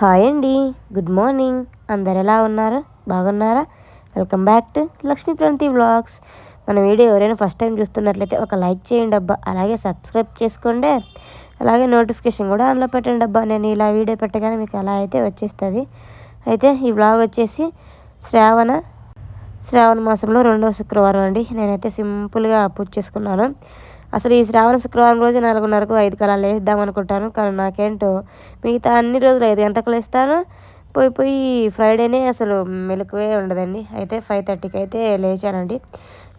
Hi అండి. Good morning. అందరు ఎలా ఉన్నారు? బాగున్నారా? వెల్కమ్ బ్యాక్ టు లక్ష్మీ ప్రంతి వ్లాగ్స్. మన వీడియో ఎవరైనా ఫస్ట్ టైం చూస్తున్నట్లయితే ఒక లైక్ చేయండి అబ్బా. అలాగే సబ్స్క్రైబ్ చేసుకోండి. అలాగే నోటిఫికేషన్ కూడా ఆన్లో పెట్టండి అబ్బా. నేను ఇలా వీడియో పెట్టగానే మీకు అలా అయితే వచ్చేస్తుంది. అయితే ఈ వ్లాగ్ వచ్చేసి శ్రావణ శ్రావణ మాసంలో రెండో శుక్రవారం అండి. నేనైతే సింపుల్గా పూజ చేసుకున్నాను. అసలు ఈ శ్రావణ శుక్రవారం రోజు నాలుగున్నరకు ఐదు కళాలు వేద్దాం అనుకుంటాను. కానీ నాకేంటో మిగతా అన్ని రోజులు ఐదు గంటలకు లేస్తాను. పోయి పోయి ఫ్రైడేనే అసలు మెలకువే ఉండదండి. అయితే ఫైవ్ థర్టీకి అయితే లేచానండి.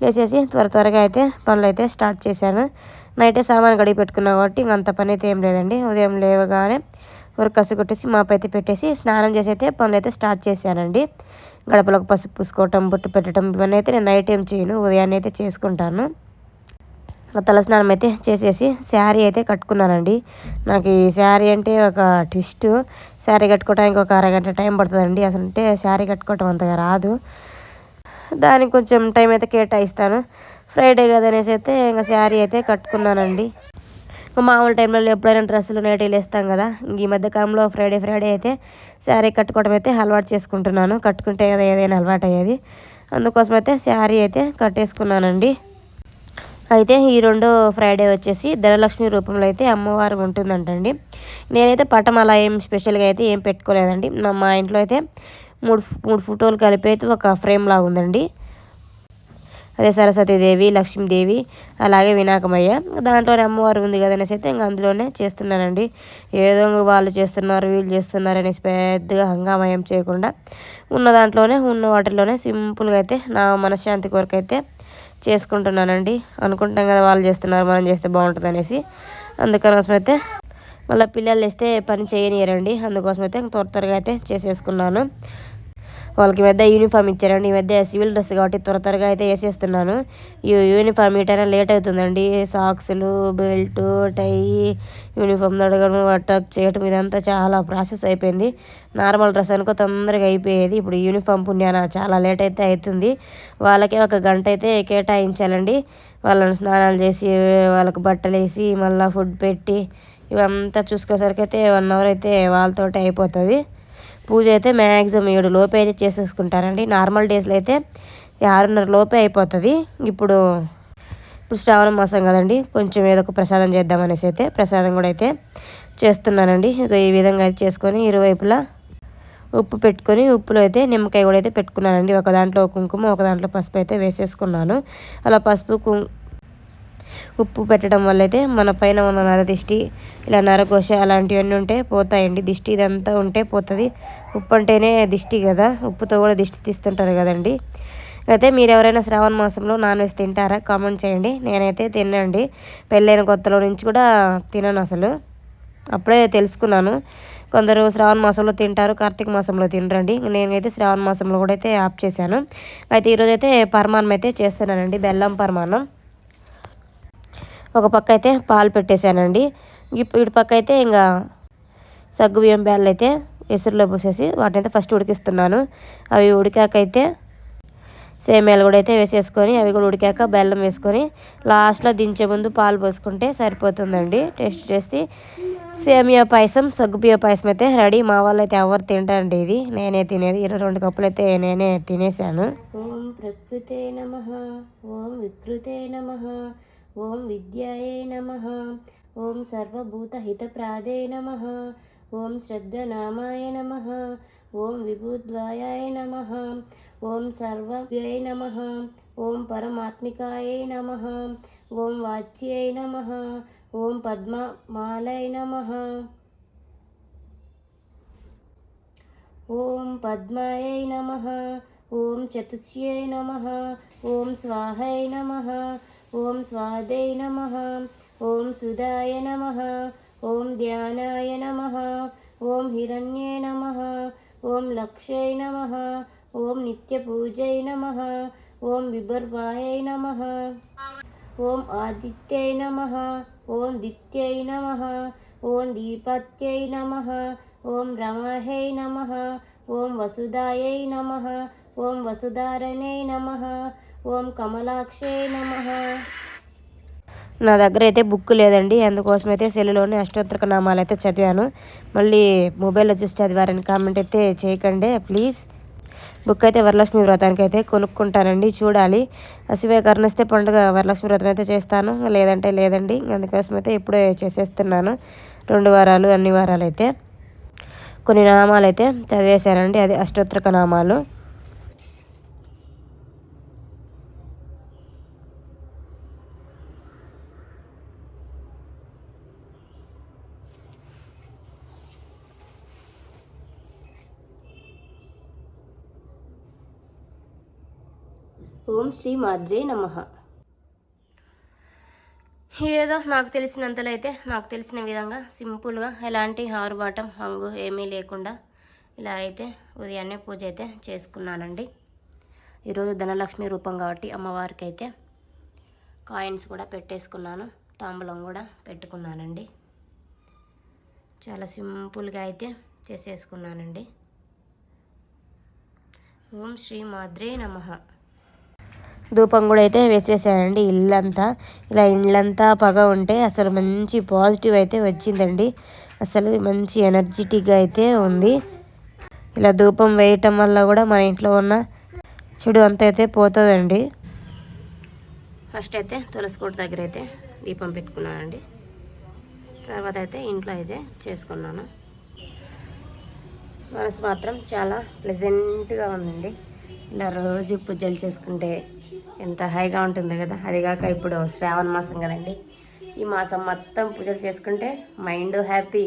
లేచేసి త్వర త్వరగా అయితే పనులు అయితే స్టార్ట్ చేశాను. నైటే సామాన్ గడిగి పెట్టుకున్నా కాబట్టి ఇంక అంత పని అయితే ఏం లేదండి. ఉదయం లేవగానే ఊరు కసు కొట్టేసి మాపైతే పెట్టేసి స్నానం చేసి అయితే పనులు అయితే స్టార్ట్ చేశానండి. గడపలకు పసుపు పూసుకోవటం బొట్టు పెట్టడం ఇవన్నీ అయితే నేను నైట్ ఏం చేయను. ఉదయాన్నే అయితే చేసుకుంటాను. తలస్నానం అయితే చేసేసి శారీ అయితే కట్టుకున్నానండి. నాకు ఈ శారీ అంటే ఒక ట్విస్ట్ శారీ కట్టుకోవడానికి ఒక అరగంట టైం పడుతుందండి. అసలు అంటే శారీ కట్టుకోవటం అంతగా రాదు. దానికి కొంచెం టైం అయితే కేటాయిస్తాను. ఫ్రైడే కదా అనేసి అయితే ఇంకా శారీ అయితే కట్టుకున్నానండి. మామూలు టైంలో ఎప్పుడైనా డ్రెస్సులు నేటిలు వేస్తాం కదా. ఈ మధ్యకాలంలో ఫ్రైడే ఫ్రైడే అయితే శారీ కట్టుకోవడం అయితే అలవాటు చేసుకుంటున్నాను. కట్టుకుంటే కదా ఏదైనా అలవాటు అయ్యేది. అందుకోసం అయితే శారీ అయితే కట్టేసుకున్నానండి. అయితే ఈ రెండో ఫ్రైడే వచ్చేసి ధనలక్ష్మి రూపంలో అయితే అమ్మవారు ఉంటుందంటండి. నేనైతే పటం అలా ఏం స్పెషల్గా అయితే ఏం పెట్టుకోలేదండి. మా ఇంట్లో అయితే మూడు మూడు ఫోటోలు కలిపి అయితే ఒక ఫ్రేమ్ లాగా ఉందండి. అదే సరస్వతీదేవి లక్ష్మీదేవి అలాగే వినాయకమయ్య. దాంట్లోనే అమ్మవారు ఉంది కదా అనేసి అయితే ఇంకా అందులోనే చేస్తున్నానండి. ఏదో వాళ్ళు చేస్తున్నారు వీళ్ళు చేస్తున్నారు అనేసి పెద్దగా హంగామయం చేయకుండా ఉన్న దాంట్లోనే ఉన్న వాటిలోనే సింపుల్గా అయితే నా మనశ్శాంతి కొరకు అయితే చేసుకుంటున్నానండి. అనుకుంటాం కదా వాళ్ళు చేస్తున్నారు మనం చేస్తే బాగుంటుంది అనేసి అందుకోసం అయితే మళ్ళీ పిల్లలు వేస్తే పని చేయనియరండి. అందుకోసం అయితే త్వర త్వరగా అయితే చేసేసుకున్నాను. వాళ్ళకి మధ్య యూనిఫామ్ ఇచ్చారండి. ఈ మధ్య సివిల్ డ్రెస్ కాబట్టి త్వర త్వరగా అయితే వేసేస్తున్నాను. ఈ యూనిఫామ్ ఇటైనా లేట్ అవుతుందండి. సాక్స్లు బెల్ట్ టై యూనిఫామ్ తొడగడం అటాక్ చేయటం ఇదంతా చాలా ప్రాసెస్ అయిపోయింది. నార్మల్ డ్రెస్ అనుకో తొందరగా అయిపోయేది. ఇప్పుడు యూనిఫామ్ పుణ్యాన చాలా లేట్ అయితే అవుతుంది. వాళ్ళకే ఒక గంట అయితే కేటాయించాలండి. వాళ్ళని స్నానాలు చేసి వాళ్ళకి బట్టలు వేసి మళ్ళీ ఫుడ్ పెట్టి ఇవంతా చూసుకునేసరికి అయితే వన్ అవర్ అయితే వాళ్ళతోటే అయిపోతుంది. పూజ అయితే మ్యాక్సిమం ఏడు లోపే అయితే చేసేసుకుంటారండి. నార్మల్ డేస్లో అయితే ఆరున్నర లోపే అయిపోతుంది. ఇప్పుడు ఇప్పుడు శ్రావణ మాసం కదండి. కొంచెం ఏదో ఒక ప్రసాదం చేద్దామనేసి అయితే ప్రసాదం కూడా అయితే చేస్తున్నానండి. ఇక ఈ విధంగా అయితే చేసుకొని ఇరువైపులా ఉప్పు పెట్టుకొని ఉప్పులో అయితే నిమ్మకాయ కూడా అయితే పెట్టుకున్నానండి. ఒక దాంట్లో కుంకుమ ఒక దాంట్లో పసుపు అయితే వేసేసుకున్నాను. అలా పసుపు ఉప్పు పెట్టడం వల్ల అయితే మన పైన ఉన్న నరదిష్టి ఇలా నరకోశ అలాంటివన్నీ ఉంటే పోతాయండి. దిష్టి ఇదంతా ఉంటే పోతుంది. ఉప్పు అంటేనే దిష్టి కదా. ఉప్పుతో కూడా దిష్టి తీస్తుంటారు కదండి. అయితే మీరు ఎవరైనా శ్రావణ మాసంలో నాన్ వెజ్ తింటారా? కామెంట్ చేయండి. నేనైతే తినండి పెళ్ళైన కొత్తలో నుంచి కూడా తినను అసలు. అప్పుడే తెలుసుకున్నాను. కొందరు శ్రావణ మాసంలో తింటారు కార్తీక మాసంలో తినరండి. నేనైతే శ్రావణ మాసంలో కూడా అయితే ఆప్ చేశాను. అయితే ఈరోజైతే పరమాన్నం అయితే చేస్తున్నానండి. బెల్లం పరమాన్నం ఒక పక్క అయితే పాలు పెట్టేశానండి. ఇటు పక్క అయితే ఇంకా సగ్గు బియ్యం బ్యాళ్ళు అయితే ఎసురులో పోసేసి వాటిని అయితే ఫస్ట్ ఉడికిస్తున్నాను. అవి ఉడికాకైతే సేమియాలు కూడా అయితే వేసేసుకొని అవి కూడా ఉడికాక బెల్లం వేసుకొని లాస్ట్లో దించే ముందు పాలు పోసుకుంటే సరిపోతుందండి. టేస్ట్ చేసి సేమియా పాయసం సగ్గుబియ్య పాయసం అయితే రెడీ. మా వాళ్ళు అయితే ఎవరు తింటారండి ఇది? నేనే తినేది. ఇరవై రెండు కప్పులు అయితే నేనే తినేసాను ఓం ప్రకృతే నమ. ఓం వికృతే నమ. ఓం విద్యాయే నమ ఓం సర్వభూతహితప్రాదే నమ ఓం శ్రద్ధనామాయ నమ ఓం విభుద్వాయాయ నమ ఓం సర్వవ్యై నమ ఓం పరమాత్మికాయ నమ ఓం వాచ్యై నమ ఓం పద్మమాలయ నమ ఓం పద్మాయై నమ ఓం చతుష్యై నమ ఓం స్వాహై నమ ఓం స్వాదై నమ ఓం సుధాయ నమ ఓం ధ్యానాయ నమ ఓం హిరణ్యే నమ ఓం లక్ష్యై నమ ఓం నిత్యపూజై నమ ఓం విభర్వాయై నమ ఓం ఆదిత్యై నమ ఓం దిత్యై నమ ఓం దీపత్యై నమ ఓం రమాహై నమ ఓం వసుదాయై నమ ఓం వసుధారణై నమ ఓం కమలాక్షే నమ. నా దగ్గర అయితే బుక్ లేదండి అందుకోసం అయితే సెల్లులోనే అష్టోత్తరక నామాలు అయితే చదివాను. మళ్ళీ మొబైల్లో చూసి చదివారని కామెంట్ అయితే చేయకండి ప్లీజ్ బుక్ అయితే వరలక్ష్మి వ్రతానికి అయితే కొనుక్కుంటానండి చూడాలి. శివే కరుణిస్తే పండుగ వరలక్ష్మి వ్రతం అయితే చేస్తాను లేదంటే లేదండి అందుకోసం అయితే ఇప్పుడే చేసేస్తున్నాను. రెండు వారాలు అన్ని వారాలు అయితే. కొన్ని నామాలు అయితే చదివేశానండి అది అష్టోత్తరక నామాలు. ఓం శ్రీ మాద్రే నమ. ఏదో నాకు తెలిసినంతలో అయితే నాకు తెలిసిన విధంగా సింపుల్గా ఎలాంటి ఆరుబాటం హంగు ఏమీ లేకుండా ఇలా అయితే ఉదయాన్నే పూజ అయితే చేసుకున్నానండి. ఈరోజు ధనలక్ష్మి రూపం కాబట్టి అమ్మవారికి అయితే కాయిన్స్ కూడా పెట్టేసుకున్నాను తాంబూలం కూడా పెట్టుకున్నానండి. చాలా సింపుల్గా అయితే చేసేసుకున్నానండి. ఓం శ్రీ మాద్రే నమ. ధూపం కూడా అయితే వేసేసానండి ఇల్లంతా ఇలా ఇళ్ళంతా పగ ఉంటే అసలు మంచి పాజిటివ్ అయితే వచ్చిందండి. అసలు మంచి ఎనర్జెటిక్గా అయితే ఉంది. ఇలా ధూపం వేయటం వల్ల కూడా మన ఇంట్లో ఉన్న చెడు అంత అయితే పోతుందండి. ఫస్ట్ అయితే తులసి కోట దగ్గర అయితే దీపం పెట్టుకున్నానండి. తర్వాత అయితే ఇంట్లో అయితే చేసుకున్నాను. మనసు మాత్రం చాలా ప్లెజెంట్గా ఉందండి. ఇలా రోజు పూజలు చేసుకుంటే ఎంత హాయిగా ఉంటుంది కదా. అదిగాక ఇప్పుడు శ్రావణ మాసం కదండి. ఈ మాసం మొత్తం పూజలు చేసుకుంటే మైండ్ హ్యాపీ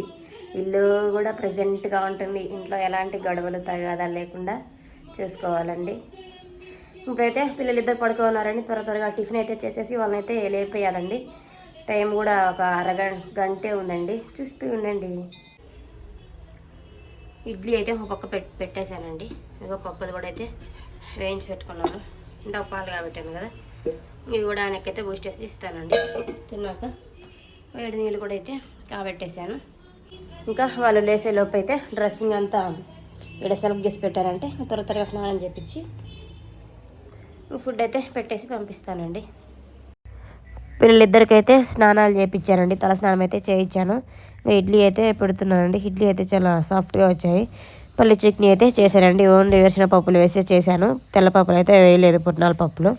ఇల్లు కూడా ప్రజెంట్గా ఉంటుంది. ఇంట్లో ఎలాంటి గొడవలు తగాదాలు లేకుండా చూసుకోవాలండి. ఇప్పుడైతే పిల్లలు ఇద్దరు పడుకోన్నారని త్వర త్వరగా టిఫిన్ అయితే చేసేసి వాళ్ళనైతే అయితే లేపేయాలండి. టైం కూడా ఒక అరగంట గంటే ఉందండి. చూస్తూ ఉండండి. ఇడ్లీ అయితే ఒక పక్క పెట్ పెట్టేశానండి. ఇగో పప్పులు కూడా అయితే వేయించి పెట్టుకున్నాను. ఇందాక పాలు కాబట్టాను కదా. ఇవి కూడా ఆయనకైతే బూస్ట్ చేసి ఇస్తానండి. తిన్నాక వేడి నీళ్ళు కూడా అయితే కాబెట్టేశాను. ఇంకా వాళ్ళు లేసే లోపు అయితే డ్రెస్సింగ్ అంతా ఇక్కడ సెలెక్ట్ చేసి పెట్టారంటే త్వర త్వరగా స్నానం చేపించి ఫుడ్ అయితే పెట్టేసి పంపిస్తానండి. పిల్లలిద్దరికైతే స్నానాలు చేయించానండి తల స్నానం అయితే చేయించాను. ఇంకా ఇడ్లీ అయితే పెడుతున్నానండి. ఇడ్లీ అయితే చాలా సాఫ్ట్గా వచ్చాయి. పల్లి చట్నీ అయితే చేశానండి. ఓన్లీ వేసిన పప్పులు వేసే చేశాను. తెల్ల పప్పులు అయితే వేయలేదు పుట్నాల పప్పులు.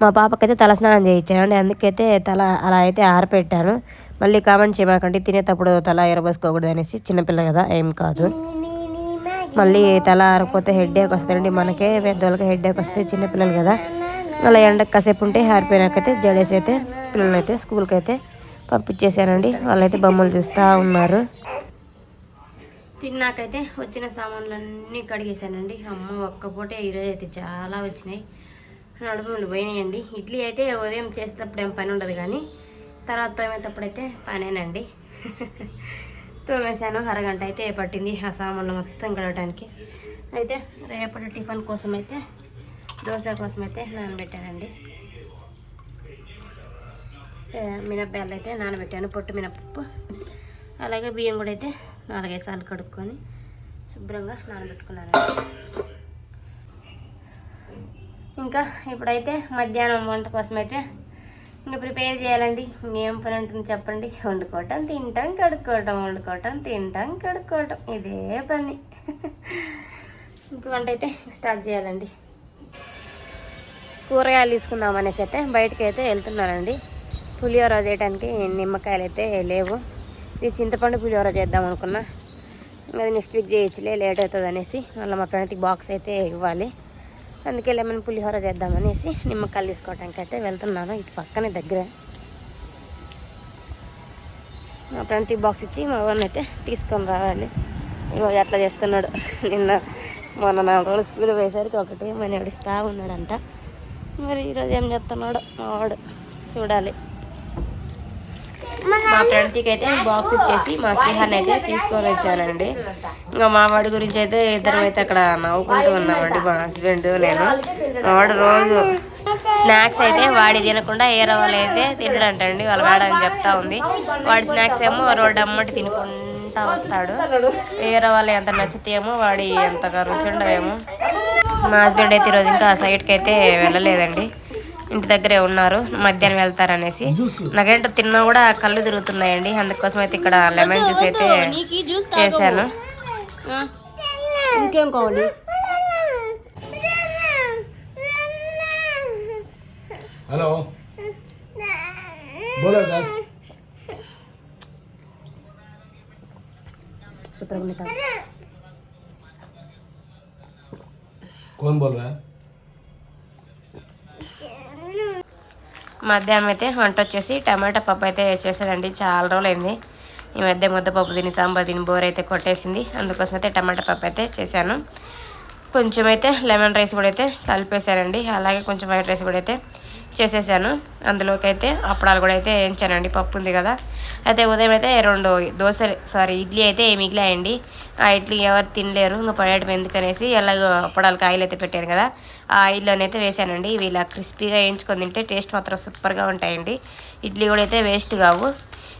మా పాపకైతే తల స్నానం చేయించానండి. అందుకైతే తల అలా అయితే ఆరపెట్టాను. మళ్ళీ కామెంట్ చేయమాకండి. తినేటప్పుడు తల ఎరబోసుకోకూడదు అనేసి చిన్నపిల్ల కదా ఏం కాదు. మళ్ళీ తల ఆరకపోతే హెడ్ఏక్ వస్తుందండి. మనకే పెద్దవాళ్ళకి హెడ్ఏక్ వస్తే చిన్నపిల్లలు కదా. అలా ఎండకు కాసేపు ఉంటే ఆరిపోయినాకైతే జడేసి అయితే పిల్లలైతే అయితే స్కూల్కి అయితే పంపించేశానండి. వాళ్ళైతే బొమ్మలు చూస్తూ ఉన్నారు. తిన్నాకైతే వచ్చిన సామాన్లన్నీ కడిగేశానండి అమ్మ ఒక్కపూటే ఈరోజు అయితే చాలా వచ్చినాయి. నడుములు పోయినాయండి. ఇడ్లీ అయితే ఉదయం చేసేటప్పుడు ఏం పని ఉండదు కానీ తర్వాత తోమేటప్పుడు అయితే పనేనండి. తోమేశాను అరగంట అయితే పట్టింది ఆ సామాన్లు మొత్తం కడగటానికి. అయితే రేపటి టిఫిన్ కోసం అయితే దోశ కోసం అయితే నానబెట్టానండి. ఏ, మినప్పాలు అయితే నానబెట్టాను పొట్టు మినపప్పు అలాగే బియ్యం కూడా అయితే నాలుగైదు సార్లు కడుక్కొని శుభ్రంగా నానబెట్టుకున్నాను. ఇంకా ఇప్పుడైతే మధ్యాహ్నం వంట కోసం అయితే ఇంకా ప్రిపేర్ చేయాలండి. ఏం పని ఉంటుంది చెప్పండి. వండుకోవటం తింటాం కడుక్కోవటం వండుకోవటం తింటాం కడుక్కోవటం. ఇదే పని. ఇప్పుడు వంట అయితే స్టార్ట్ చేయాలండి. కూరగాయలు తీసుకుందాం అనేసి అయితే బయటకైతే అయితే వెళ్తున్నానండి. పులిహోర చేయడానికి నిమ్మకాయలు అయితే లేవు. ఇది చింతపండు పులిహోర చేద్దాం అనుకున్నా. అది నెక్స్ట్ వీక్ చేయొచ్చులే లేట్ అవుతుంది అనేసి. మళ్ళీ మా ఫ్రెండ్కి బాక్స్ అయితే ఇవ్వాలి. అందుకే లెమన్ పులిహోర చేద్దామనేసి నిమ్మకాయలు తీసుకోవడానికి అయితే వెళ్తున్నాను ఇటు పక్కనే దగ్గరే. మా ఫ్రెండ్కి బాక్స్ ఇచ్చి మా వాడిని అయితే తీసుకొని రావాలి. ఈరోజు అట్లా చేస్తున్నాడు. నిన్న మొన్న నాలుగు రోజులు స్కూల్ పోయేసరికి ఒకటే మన ఏడుస్తూ ఉన్నాడంట. మరి ఈరోజు ఏం చేస్తున్నాడు మా వాడు చూడాలి. మా ఫ్రెండ్కి అయితే బాక్స్ ఇచ్చేసి మా స్నేహాన్ని అయితే తీసుకొని వచ్చానండి. ఇంకా మా వాడి గురించి అయితే ఇద్దరం అయితే అక్కడ నవ్వుకుంటూ ఉన్నామండి మా హస్బెండ్ నేను. మా వాడు రోజు స్నాక్స్ అయితే వాడి తినకుండా ఏరే వాళ్ళు అయితే తినడంటండి వాళ్ళ మేడం చెప్తా ఉంది. వాడి స్నాక్స్ ఏమో రోడ్డు అమ్మటి తినుకుంటా వస్తాడు. ఏరే వాళ్ళు ఎంత నచ్చితేమో వాడి ఎంతగా రుచి ఉండవేమో మా హస్బెండ్ అయితే ఈరోజు ఇంకా సైడ్కి అయితే వెళ్ళలేదండి. ఇంటి దగ్గరే ఉన్నారు మధ్యాహ్నం వెళ్తారనేసి నాకేంటో తిన్నా కూడా కళ్ళు తిరుగుతున్నాయండి అందుకోసం అయితే ఇక్కడ లెమన్ జ్యూస్ అయితే చేశాను ఇంకేం కావాలి हेलो बोलो दस శుభ్రంగా తాగు. कौन बोल रहा है మధ్యాహ్నం అయితే వంట వచ్చేసి టమాటా పప్పు అయితే చేశానండి. చాలా రోజులైంది. ఈ మధ్య ముద్దపప్పు తిని సాంబార్ తిని బోర్ అయితే కొట్టేసింది. అందుకోసం అయితే టమాటా పప్పు అయితే చేశాను. కొంచెం అయితే లెమన్ రైస్ కూడా అయితే కలిపేశానండి. అలాగే కొంచెం వైట్ రైస్ కూడా అయితే చేసేసాను. అందులోకి అయితే అప్పడాలు కూడా అయితే వేయించానండి పప్పు ఉంది కదా. అయితే ఉదయం అయితే రెండు దోశలు సారీ ఇడ్లీ అయితే మిగిలాయండి. ఆ ఇడ్లీ ఎవరు తినలేరు. ఇంకా పడేయడం ఎందుకనేసి ఎలాగో అప్పడాలకు ఆయిల్ అయితే పెట్టాను కదా. ఆ ఆయిల్లోనైతే వేసానండి. ఇవి ఇలా క్రిస్పీగా వేయించుకొని తింటే టేస్ట్ మాత్రం సూపర్గా ఉంటాయండి. ఇడ్లీ కూడా అయితే వేస్ట్ కావు.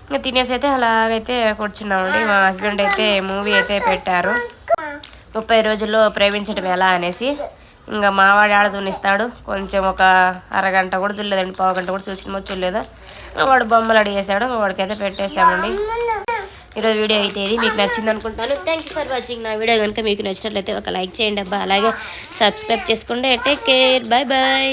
ఇంకా తినేసి అయితే అలాగైతే కూర్చున్నామండి. మా హస్బెండ్ అయితే మూవీ అయితే పెట్టారు. ముప్పై రోజుల్లో ప్రేమించడం ఎలా అనేసి. ఇంకా మావాడు ఆడ చూనిస్తాడు కొంచెం ఒక అరగంట కూడా చూడలేదండి పావు గంట కూడా చూసిన చూడలేదు వాడు బొమ్మలు అడిగేశాడు ఇంకా వాడికైతే పెట్టేశామండి. ఈరోజు వీడియో అయితే ఇది. మీకు నచ్చింది అనుకుంటాను. థ్యాంక్ యూ ఫర్ వాచింగ్ నా వీడియో కనుక మీకు నచ్చినట్లయితే ఒక లైక్ చేయండి అబ్బా. అలాగే సబ్స్క్రైబ్ చేసుకోండి. Take care bye bye